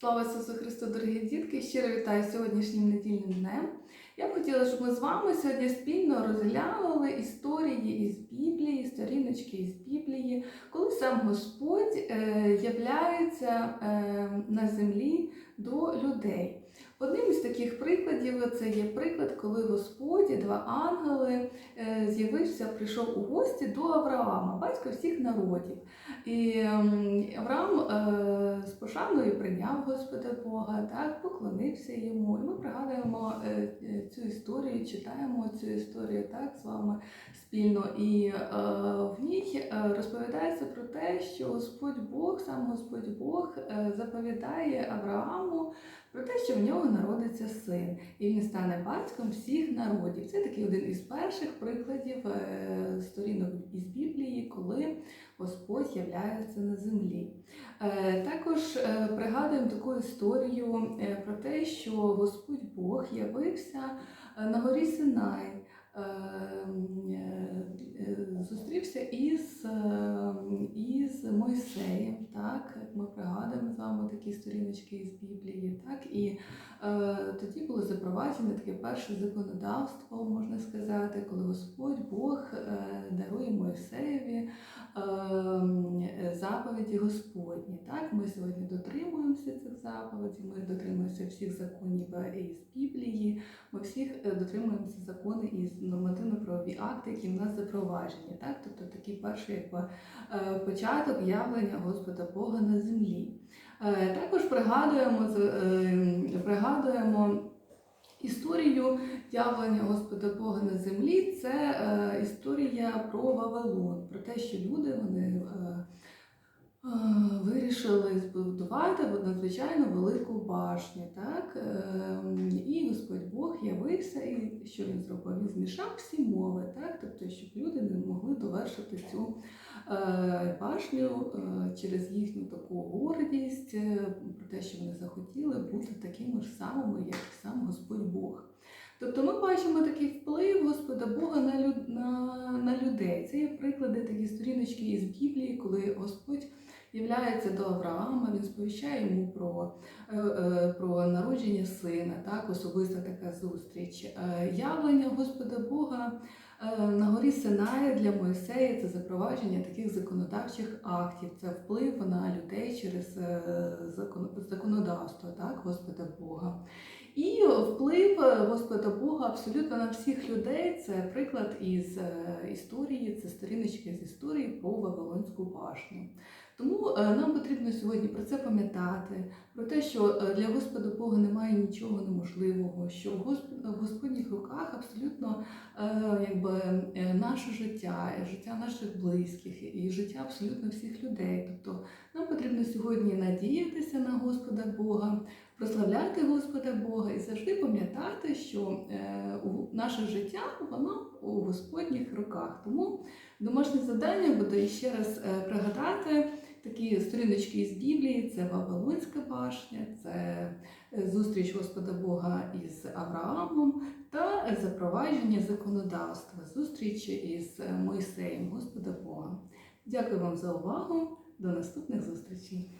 Слава Ісусу Христу, дорогі дітки! Щиро вітаю сьогоднішнім недільним днем. Я б хотіла, щоб ми з вами сьогодні спільно розглянули історії із Біблії, сторіночки із Біблії, коли сам Господь е, являється е, на землі до людей. Одним із таких прикладів це є приклад, коли Господь два ангели е, з'явився, прийшов у гості до Авраама, батька всіх народів. І ем, Авраам е, з пошаною прийняв Господа Бога, так, поклонився йому. І ми пригадуємо е, цю історію, читаємо цю історію так, з вами спільно. І е, в ній е, розповідається про те, що Господь Бог, сам Господь Бог е, заповідає Аврааму про те, що в нього народиться син, і він стане батьком всіх народів. Це такий один із перших прикладів е, сторінок із Біблії, коли Господь являється на землі. Е, Також е, пригадуємо таку історію про те, що Господь Бог явився на горі Синай. Зустрівся із, е, Мойсеєм, так? Ми пригадуємо з вами такі сторіночки з Біблії, так? І е, тоді було запроваджене таке перше законодавство, можна сказати, коли Господь Бог е, дарує Мойсеєві ем, заповіді Господні. Так, ми сьогодні дотримуємося цих заповідей, ми дотримуємося всіх законів е, із Біблії, ми всіх е, дотримуємося закони із нормативно-правові акти, які в нас запроваджені. Так, тобто такий перший якби, е, початок явлення Господа Бога на землі. Також пригадуємо, пригадуємо історію явлення Господа Бога на землі. Це е, історія про Вавилон, про те, що люди вони е, вирішили збудувати надзвичайно велику башню. Так? Е, і Господь Бог явився, і що він зробив? Він змішав всі мови, так? тобто, щоб люди не могли довершити цю е, башню е, через їхню таку гордість, е, про те, що вони захотіли бути такими ж самими, як сам Господь Бог. Тобто ми бачимо такий вплив Господа Бога на, люд, на, на людей. Це є приклади такі сторіночки із Біблії, коли Господь являється до Авраама, він сповіщає йому про, е, е, про народження сина, так, особиста така зустріч. Е, Явлення Господа Бога е, на горі Синає для Моїсея це запровадження таких законодавчих актів, це вплив на людей через е, законодавство так, Господа Бога. І вплив Господа Бога абсолютно на всіх людей. Це приклад із історії, це сторіночки з історії про Вавилонську башню. Тому е, нам потрібно сьогодні про це пам'ятати, про те, що е, для Господа Бога немає нічого неможливого, що в Господніх руках абсолютно е, якби, наше життя, життя наших близьких і життя абсолютно всіх людей. Тобто нам потрібно сьогодні надіятися на Господа Бога, прославляти Господа Бога і завжди пам'ятати, що наше життя воно у Господніх руках. Тому домашнє завдання буде ще раз пригадати такі сторіночки із Біблії: це Вавилонська башня, це е, зустріч Господа Бога із Авраамом та запровадження законодавства, зустріч із Мойсеєм Господа Бога. Дякую вам за увагу. До наступних зустрічей.